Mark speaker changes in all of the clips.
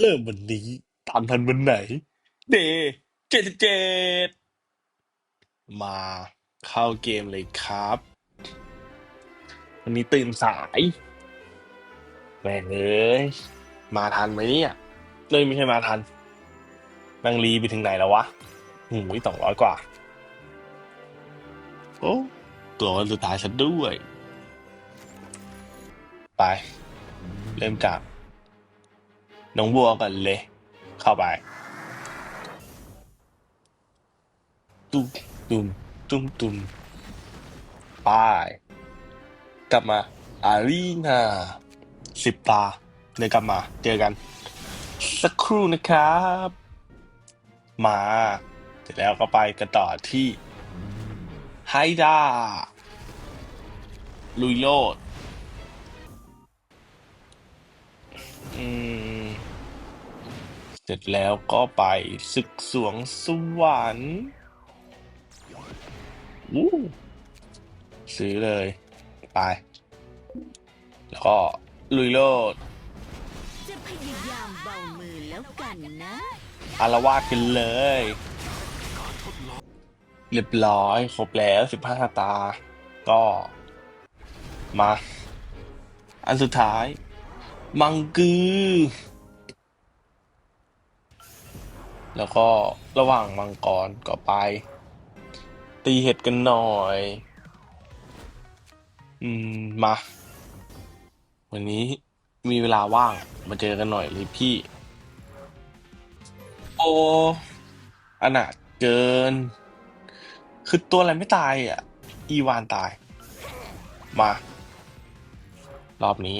Speaker 1: เริ่มวันนี้ ตามทันวันไหน เดย์เจ็ดสิบเจ็ดมาเข้าเกมเลยครับ วันนี้ตื่นสายแม่งเอ้ยมาทันไหมเนี่ยเลยไม่ใช่มาทันนังรีไปถึงไหนแล้ววะหูยสองร้อยกว่า โอ้ตัววันสุดท้ายซะด้วย ไป เริ่มจาก น้องบัวก่อนเลย เข้าไป ตุ้มตุ้มตุ้มตุ้มไปกลับมาอารีนาสิบตาเดี๋ยวกลับมา เจอกัน สักครู่นะครับ มาเสร็จแล้วก็ไปกันต่อที่ไฮดาลุยโลดอืม เสร็จแล้วก็ไปศึกสวงสวรรค์อู้ซื้อเลย ไป แล้วก็ลุยโลด
Speaker 2: จะพยายามเบามือแล้วกันนะ
Speaker 1: อารวาสกันเลย เรียบร้อย ครบแล้วสิบห้าตา ก็ มา อันสุดท้าย มังกือ แล้วก็ระหว่างมังกรก็ไป ตีเห็ดกันหน่อย อืม มา วันนี้มีเวลาว่างมาเจอกันหน่อยเลยพี่ โออนาถเกิน คือตัวอะไรไม่ตายอะ อีวานตาย มา รอบนี้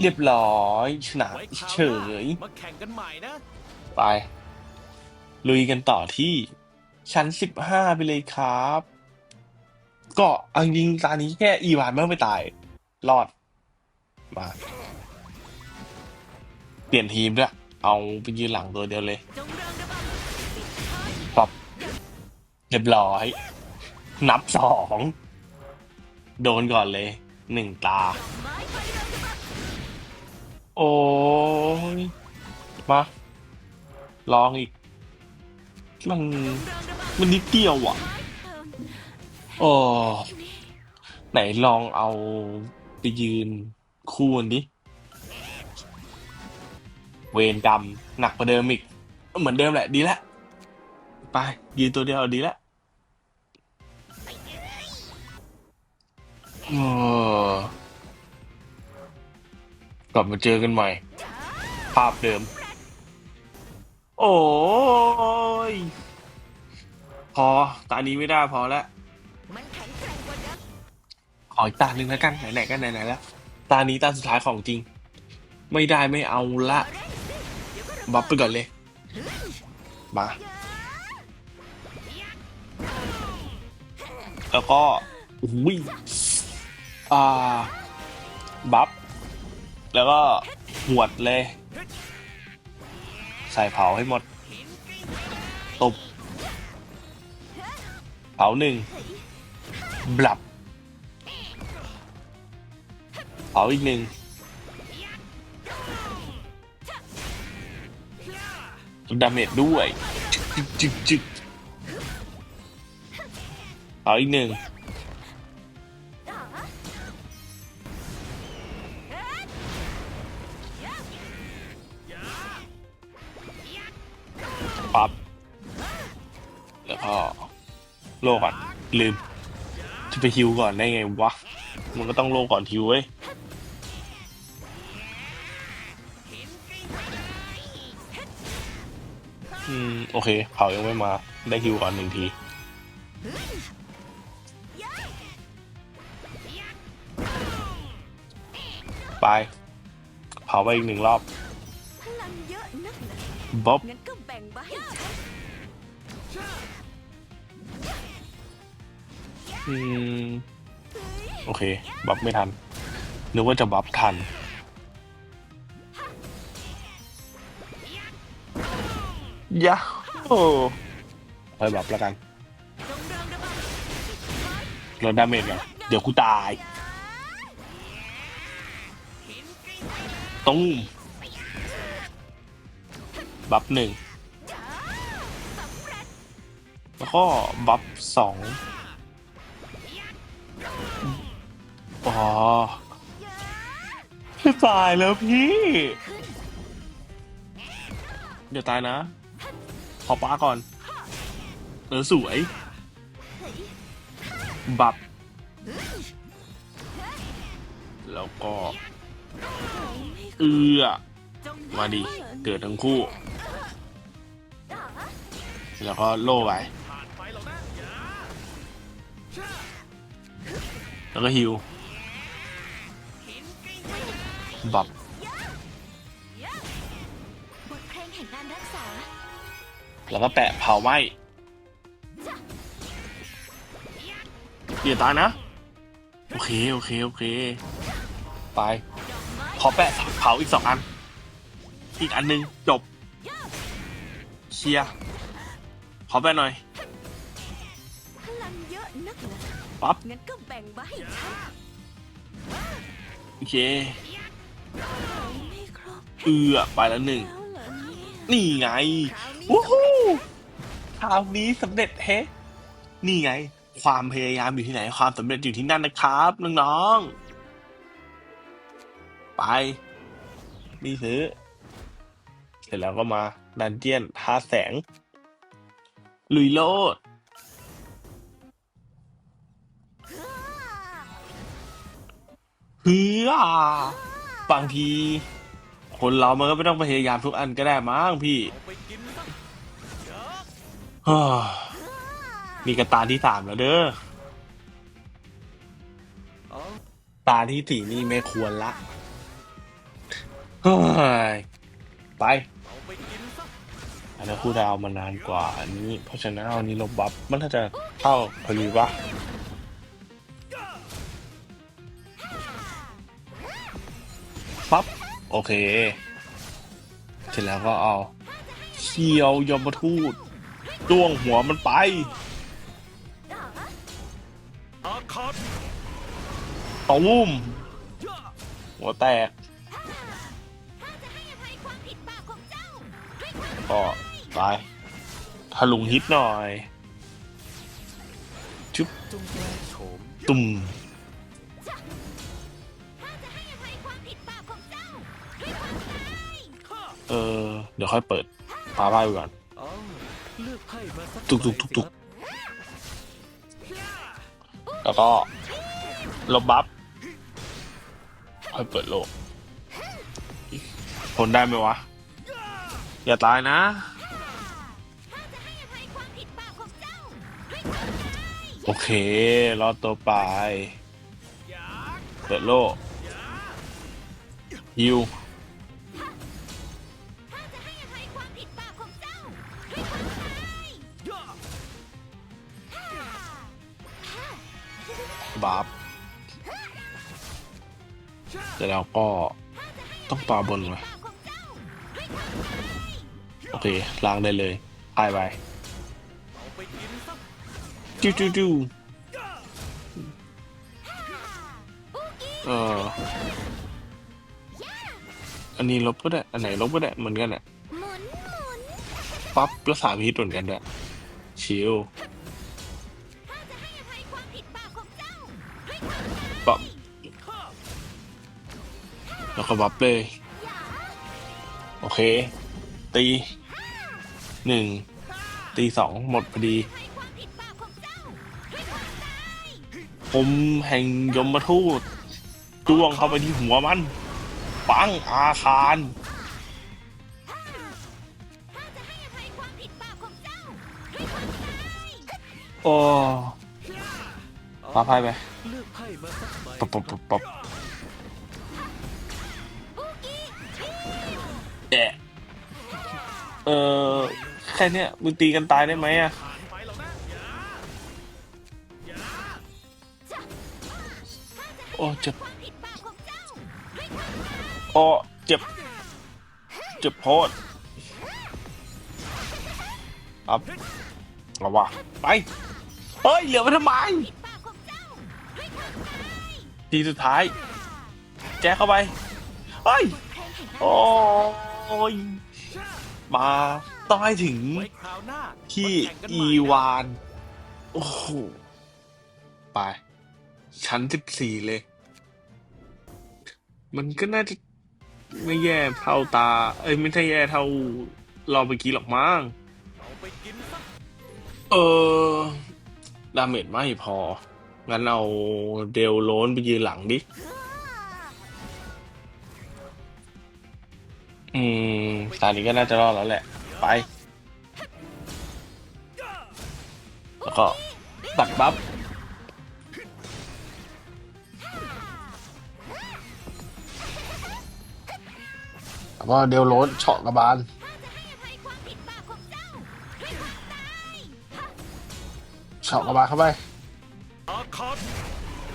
Speaker 1: เรียบร้อยชนะ
Speaker 3: ไว้คราว
Speaker 1: เฉ
Speaker 3: น้าย มาแข่งกันใหม่นะ
Speaker 1: ไป ลุยกันต่อที่ชั้นสิบห้าไปเลยครับ ก็เอาจริงตอนนี้แค่อีวานไม่ตาย รอด มา เปลี่ยนทีมด้วย เอาไปยืนหลังตัวเดียวเลย
Speaker 2: จบำปิดท้าย
Speaker 1: ปรับเรียบร้อย นับสอง โดนก่อนเลย หนึ่งตา โอ้ย มา ลองอีก มันำ
Speaker 2: จงเริงระบำ
Speaker 1: มันนิดเดียวอะ
Speaker 2: เอิ่ม
Speaker 1: โอ้ไหนลองเอาไปยืนคู่กันดิเวรกรรมหนักกว่าเดิมอีก เหมือนเดิมแหละดีแล้วไป ยืนตัวเดียวดีแล้วโอ้กลับมาเจอกันใหม่ ภาพเดิม โอ้ย พอตานี้ไม่ได้พอแล้ว
Speaker 2: มันแข็งแกร่งกว่าเดิม
Speaker 1: ขออีกตาหนึ่งแล้วกัน ไหนๆก็ไหนๆแล้ว ตานี้ตาสุดท้ายของจริง ไม่ได้ไม่เอาละ
Speaker 2: เดี๋ยวก็ระ
Speaker 1: บัฟไปก่อนเลยมา แล้วก็อุ้ยอ่า บัฟ แล้วก็หวดเลย ใส่เผาให้หมดตบเผาหนึ่งบลับ เผาอีกหนึ่งดาเมจด้วย จึกจึกจึกเอาอีกหนึ่ง ลืม จะไปฮิวก่อนได้ไงวะ มันก็ต้องโลก่อนฮิวเว้ยอืม โอเคเผายังไม่มา ได้ฮิวก่อนหนึ่งทีไปเผาไปอีกหนึ่งรอบบ๊อบ อืม โอเค บัฟไม่ทัน นึกว่าจะบัฟทัน ยะโอ้ไปบัฟแล้วกัน
Speaker 2: จงเริงระบำ
Speaker 1: ลดดาเมจก่อนเดี๋ยวกูตาย ตุ้มบัฟหนึ่ง แล้วก็บัฟสอง อ๋อไม่ตายแล้วพี่ เดี๋ยวตายนะ ขอป้าก่อน เออสวย บัฟแล้วก็ เอือมาดิ เกิดทั้งคู่ แล้วก็โล่ไปแล้วก็ฮิว บับบ
Speaker 2: ทเพลงแห่งการรักษา
Speaker 1: แล้วก็แปะเผาไหม้อย่าตายนะ โอเค โอเค โอเคไปขอแปะเผาอีกสองอัน อีกอันหนึง จบเคลียร์ขอแปะหน่อย
Speaker 2: พลังเยอะนักเหรอ
Speaker 1: ปั๊บ
Speaker 2: งั้นก็แบ่งมาให้ฉัน
Speaker 1: โอเค
Speaker 2: ไม่ครบ
Speaker 1: เอือไปแล้วหนึ่ง
Speaker 2: นี่
Speaker 1: ไง
Speaker 2: คราวนี้
Speaker 1: วู้ฮู้คราวนี้สำเร็จเฮ้นี่ไง ความพยายามอยู่ที่ไหน ความสำเร็จอยู่ที่นั่นนะครับน้องๆ ไปนี่ซื้อ เสร็จแล้วก็มา ดันเจียนท่าแสง ลุยโลด เฮือ บางที คนเรามันก็ไม่ต้องพยายามทุกอันก็ได้มั้งพี่เฮ้อนี่ก็ตาที่สามแล้วเด้อตาที่สี่นี่ไม่ควรละเฮ้ยไปอันนี้คู่ดาวมานานกว่าอันนี้ เพราะฉะนั้นเอาอันนี้ลบบัฟมันน่าจะเข้าพอดีปะ ปั๊บ โอเค เสร็จแล้วก็เอาเคียวยมทูตจ้วงหัวมันไป
Speaker 3: อาคาต
Speaker 1: ตูมหัวแตก ก็ไปถลุงฮิตหน่อย จุ๊บ
Speaker 3: จงแปลโฉม
Speaker 1: ตุ่ม ออ เดี๋ยวค่อยเปิดปาไพ่ก่อน
Speaker 3: เอาเลือกไพ่มาสัก
Speaker 1: ตุกตุกตุกตุก แล้วก็ลบบัฟค่อยเปิดโลกทนได้ไหมวะ อย่าตายนะ โอเค รอดตัวไป เปิดโลกฮิว บัฟแต่แล้วก็ต้องปาบนมาโอเคล้างได้เลยพายไป
Speaker 3: เอาไปกินซะ
Speaker 1: จูจูจูเอออันนี้ลบก็ได้ อันไหนลบก็ได้เหมือนกันอะ
Speaker 2: หมุนหมุน
Speaker 1: ปั๊บรักษาพิษเหมือนกันด้วยชิล แล้วก็บัฟเลย โอเค ตีหนึ่งตีสองหมดพอดีผมแห่งยมทูตจ้วงเข้าไปที่หัวมัน ปังอาคารโอ้ปาไพ่ไป
Speaker 3: เลือพาสักใบ
Speaker 1: ปับปบปบปับ แอะเออแค่เนี้ยมึงตีกันตายได้ไหมอะ
Speaker 3: ผ่ะ
Speaker 1: โอ้เจ็บโอ้เจ็บ เจ็บโพดอับเอาวะไป เฮ้ย เหลือไว้ทำไม ทีสุดท้าย แจ๊คเข้าไป เฮ้ย โอ้ ยมาต้องให้ถึงที่อีวาน โอ้โห ไป ชั้นสิบสี่เลย มันก็น่าจะไม่แย่เท่าตา เอ้ย ไม่ใช่แย่เท่า รอบเมื่อกี้หรอกมั้ง
Speaker 3: เอาไปกินซะ
Speaker 1: เออดาเมจไม่พอ งั้นเอาเดลโลนไปยืนหลังดิ อืมตอนนี้ก็น่าจะรอดแล้วแหละ ไป แล้วก็ตัดบัฟแล้วก็เดลโลนเฉาะกระบาล
Speaker 2: เฉาะ
Speaker 1: กระบาลเข้าไป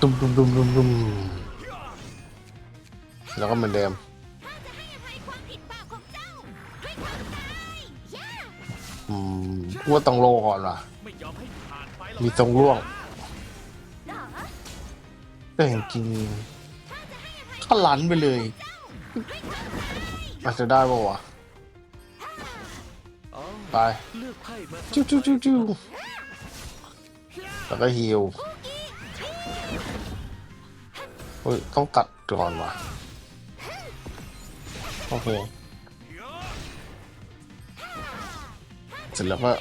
Speaker 3: ตุ้
Speaker 1: มตุ้มตุ้มตุ้มตุ้มแล้วก็เหมือนเดิม
Speaker 2: ว่าต้
Speaker 1: องโลก่อนว่ะ
Speaker 3: ไม่ยอมให้ผ่านไปหรอก
Speaker 1: มีทรงร่วง
Speaker 2: หรอ
Speaker 1: แต่จริงๆก็ลันไปเลยอาจจะได้ป่าวะ
Speaker 3: เอา
Speaker 1: ไป
Speaker 3: เลือกไพ่มาสัก
Speaker 1: จิ้วจิ้วจิ้วจิ้วแล้วก็ฮิวเฮ้ยต้องตัดก่อนว่ะโอเคเสร็จแล้วก็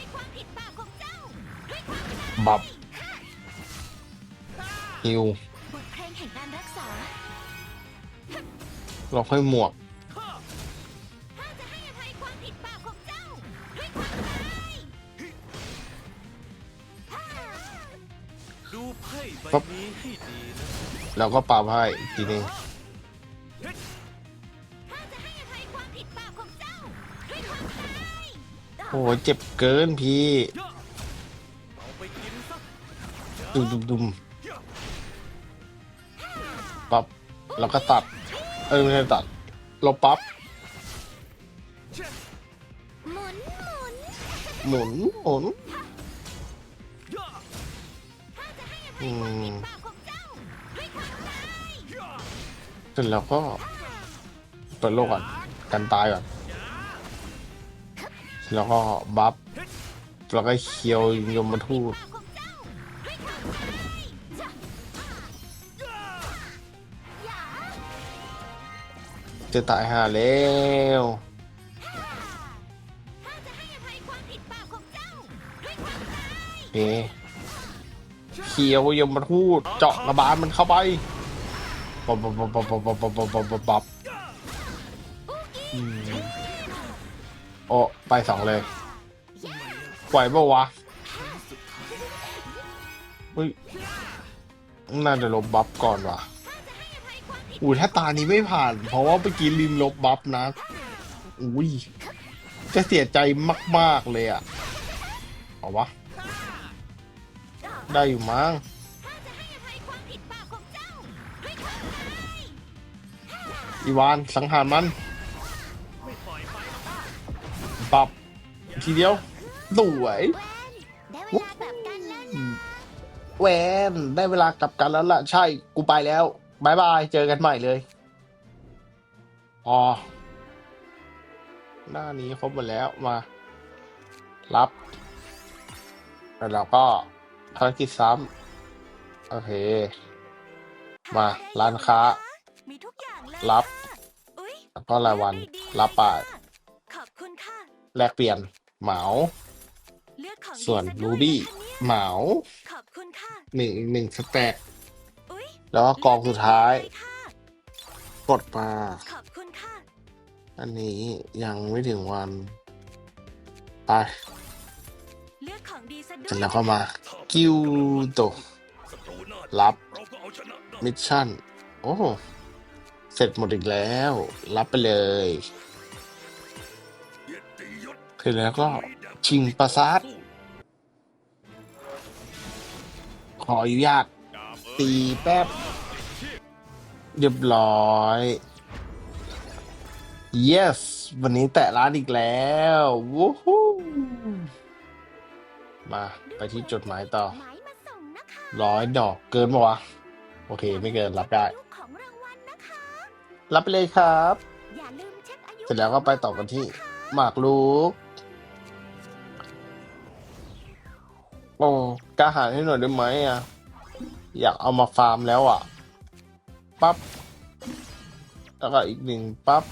Speaker 1: บับฮิว
Speaker 2: บทเพลงแห่งการรักษา
Speaker 1: เราค่อยหมวก
Speaker 2: ข้าจะให้อภัยความผิดบาปของเจ้า ด้วยความตาย
Speaker 3: ดูไพ่ใบ
Speaker 1: ครับ
Speaker 3: นี้ให้ดีนะ
Speaker 1: แล้วก็ปาไพ่อีกทีหนึง
Speaker 2: ข้าจะให้อภัยความผิดบาปของเจ้า ด้วยความตาย
Speaker 1: โอ้ยเจ็บเกินพี่
Speaker 3: เอาไปกินซะ
Speaker 1: ดุมดุมดุมปั๊บแล้วก็ตัด เอ้ยไม่ใช่ตัดเราปั๊บ
Speaker 2: หมุนหมุน
Speaker 1: หมุนหมุนอืม
Speaker 2: บาปของเจ้าด้วยความตาย
Speaker 1: เสร็จแล้วก็เปิดโลกก่อนกันตายก่อนแล้วก็บัฟแล้วก็เคียวยมทูต
Speaker 2: จะ
Speaker 1: ตายหาแล้ว
Speaker 2: ข้าจะให้อภัยความผิดบาปของเจ้าด้วยความตาย
Speaker 1: โอเคเคียวยมทูตเจาะกระบาลมันเข้าไปปับปับปับปับปับปับปับปับปับปับอืมโอ้ไปสองเลยไหวปะวะเฮ้ยน่าจะลบบัฟก่อนว่ะ อุ้ยถ้าตานี้ไม่ผ่าน เพราะว่าเมื่อกี้ลืมลบบัฟนะ อุ้ย จะเสียใจมาก ๆ เลยอะเอาวะ ได้อยู่มั้ง
Speaker 2: ข้าจะให้อภัยความผิดบาปของเจ้าด้วยความตาย
Speaker 1: อีวานสังหารมัน
Speaker 3: ไม่ปล่อยไปหรอกนะ
Speaker 1: ปรับทีเดียวสวย
Speaker 2: ได้เวลากลับกันแล้วนะ
Speaker 1: แวนได้เวลากลับกันแล้วล่ะ ใช่ กูไปแล้ว บายบาย เจอกันใหม่เลยอ๋อหน้านี้ครบหมดแล้วมา รับ แล้วเราก็ภารกิจซ้ำโอเค มาร้านค้า
Speaker 2: มีทุกอย่างเลย
Speaker 1: รับ
Speaker 2: ค่ะอุ๊ย
Speaker 1: แล้วก็รายวัน
Speaker 2: ได้ดี
Speaker 1: รับไป
Speaker 2: ค่ะขอบคุณค่ะ
Speaker 1: แลกเปลี่ยน เหมา
Speaker 2: เลือกของดี
Speaker 1: ส่วน
Speaker 2: ซะด้วย
Speaker 1: รูบี้
Speaker 2: นะคะเนี่ย
Speaker 1: เหมา
Speaker 2: ขอบคุณค่ะ
Speaker 1: หนึ่งอีกหนึ่งสแต็ก
Speaker 2: อุ๊ย
Speaker 1: แล้วก็กองสุดท้าย
Speaker 2: เลือกดีๆเลยค่ะ
Speaker 1: กดมา
Speaker 2: ขอบคุณค่ะ
Speaker 1: อันนี้ยังไม่ถึงวัน ไป
Speaker 2: เลือกของดีซะด้
Speaker 1: เสร็
Speaker 2: ว
Speaker 1: จ
Speaker 2: ย
Speaker 1: แล้วก็มา กิวโตรับมิชชั่น โอ้ เสร็จหมดอีกแล้ว รับไปเลยเสร็จแล้วก็ชิงประสาทขออนุญาต ตีแป๊บเรียบร้อย yes วันนี้แตะร้านอีกแล้ววู้ฮู้มาไปที่จดหมายต่อ
Speaker 2: หมายมาส่งนะคะ
Speaker 1: ร้อยดอกเกินปะวะ โอเค ไม่เกินรับได้
Speaker 2: ลูกของรางวัลนะคะ
Speaker 1: รับไปเลยครับ
Speaker 2: อย่าลืมเช็คอายุ
Speaker 1: เสร็จแล้วก็ไปต่อกันที่ หมากรุกโอ้กล้าหาญให้หน่อยได้ไหมอะ อยากเอามาฟาร์มแล้วอะปั๊บแล้วก็อีกหนึ่งปั๊บ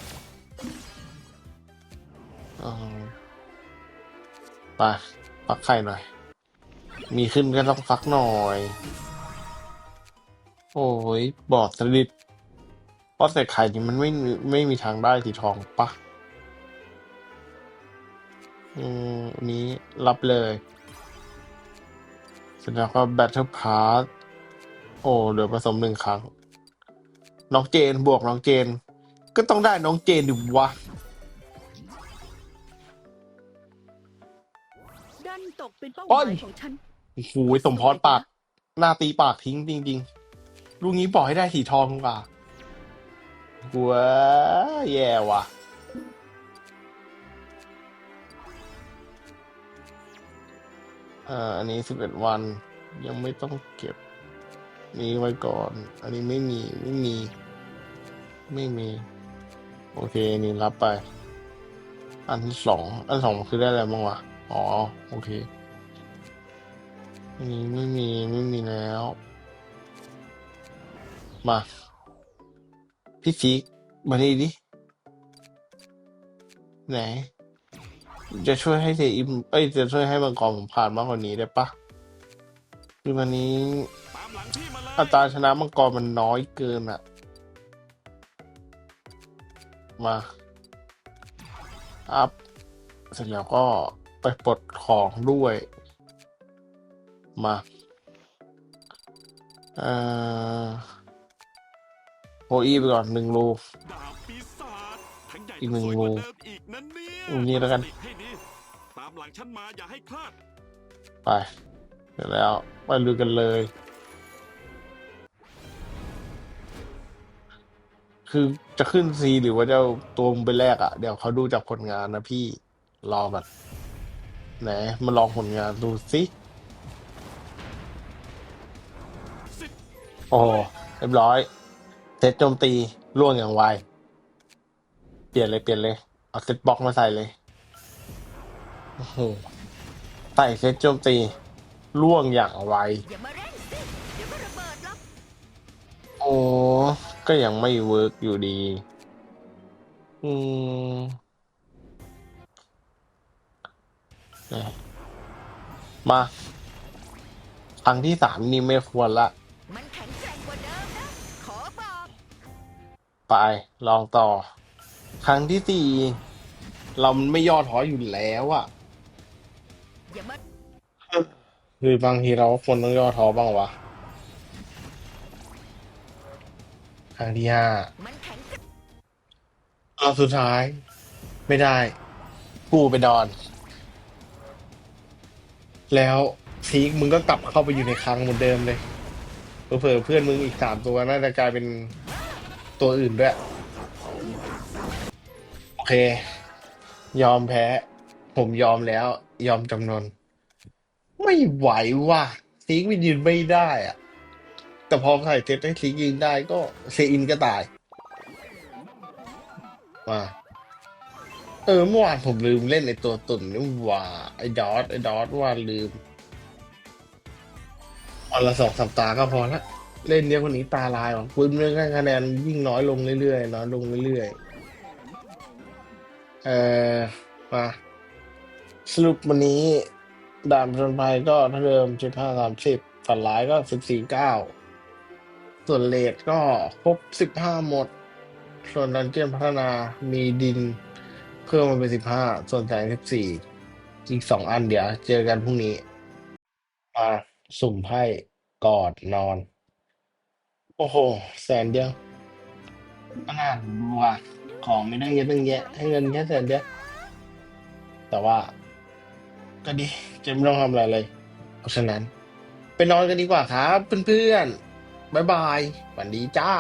Speaker 1: ไปฟักไข่หน่อย มีขึ้นก็ต้องฟักหน่อย โอ้ย บอดสลิดเพราะใส่ไข่นี่มันไม่ไม่มีทางได้สีทองปะอืมอันนี้รับเลยเสร็จแล้วก็ Battle Pass โอ้เหลือผสมหนึ่งครั้ง น้องเจนบวกน้องเจน ก็ต้องได้น้องเจนดิวะ
Speaker 2: ดันตกเป็นเป้าห
Speaker 1: โอ้
Speaker 2: มายยของฉัน
Speaker 1: โอ้โหสมพรปากหน้าตีปากทิ้งจริงๆลูกนี้ปล่อยให้ได้สีทองดีกว่าหัวแย่ว่ะ อ่า อันนี้สิบเอ็ดวัน ยังไม่ต้องเก็บ นี้ไว้ก่อน อันนี้ไม่มีไม่มี ไม่มี โอเคนี่รับไป อันที่สองอันสองคือได้อะไรบ้างวะอ๋อโอเคอันนี้ไม่มีไม่มีแล้ว มาพี่ฟิกมานี่ดิไหน จะช่วยให้เซอิมเอ้ยจะช่วยให้มังกรผมผ่านมากกว่านี้ได้ปะคือวันนี้
Speaker 3: ตามหลังพี่มาเลย
Speaker 1: อัตราชนะมังกรมันน้อยเกินอะมา อัพ เสร็จแล้วก็ไปปลดของด้วย มาเอ่อโออีไปก่อนหนึ่งรู
Speaker 3: ดาบปีศาจทั้งใหญ่
Speaker 1: อีกหนึ่ง
Speaker 3: สวย
Speaker 1: งู
Speaker 3: กว่าเดิมอีกนั่นเนี่ย
Speaker 1: งูนี่แล้วกัน
Speaker 3: ติดให้ดีตามหลังฉันมาอย่าให้พลาด
Speaker 1: ไป เสร็จแล้ว ไปลุยกันเลย คือจะขึ้นซีหรือว่าจะเอาตัวมึงไปแลกอะ่ะ เดี๋ยวเขาดูจากผลงานนะพี่รอก่อนไหนมาลองผลงานดูสิโอ้โหเรียบร้อยเซตโจมตีล่วงอย่างไวเปลี่ยนเลยเปลี่ยนเลย เอาเซตบล็อกมาใส่เลยโอ้โหใส่เซตโจมตีล่วงอย่างไว
Speaker 2: อย่ามาเร่ ก็
Speaker 1: ยังไม่เวิร์กอยู่ดี อืมเนี่ยมาครั้งที่สามนี่ไม่ควรละ
Speaker 2: มันแข็งแกร่งกว่าเดิมนะ ขอบอก
Speaker 1: ไป ลองต่อ ครั้งที่สี่เรามันไม่ย่อท้ออยู่แล้วอะ
Speaker 2: อย่ามา
Speaker 1: คือบางทีเราก็ควรต้องย่อท้อบ้างวะ ครั้งที่ห้า
Speaker 2: มันแข็งแกร่ง
Speaker 1: เอาสุดท้าย ไม่ได้ กูไปนอน แล้วพีคมึงก็กลับเข้าไปอยู่ในคลังเหมือนเดิมเลยเผื่อเพื่อนมึงอีกสามตัวน่าจะกลายเป็นตัวอื่นด้วย โอเค ยอมแพ้ ผมยอมแล้ว ยอมจำนน ไม่ไหวว่ะซีกมันยืนไม่ได้อะ แต่พอใส่เซตให้ซียืนได้ก็เซอินก็ตายมาเออเมื่อวานผมลืมเล่นไอตัวตุ่นนี่ว่า ไอดอทไอดอทว่าลืมวันละสองสัปดาห์ก็พอละเล่นเยอะกว่านี้ตาลายว่ะปืนเรื่องคะแนนยิ่งน้อยลงเรื่อยๆน้อยลงเรื่อยๆเออมาสรุปวันนี้ด่านผจญภัยก็เท่าเดิมสิบห้าสามสิบฝันร้ายก็สิบสี่เก้า ส่วนเลทก็ครบสิบห้าหมด ส่วนดันเจียนพัฒนามีดิน เพิ่มมาเป็นสิบห้าส่วนแสงสิบสี่อีกสองอันเดี๋ยว เจอกันพรุ่งนี้ มาสุ่มไพ่กอดนอน โอ้โห แสนเดียวขนาดดูว่าของไม่ได้เยอะตั้งแยะให้เงินแค่แสนเดียวแต่ว่า ก็ดีจะไม่ต้องทำอะไรเลย เพราะฉะนั้น ไปนอนกันดีกว่าครับ เพื่อนๆ บ๊ายบาย วันดีจ้า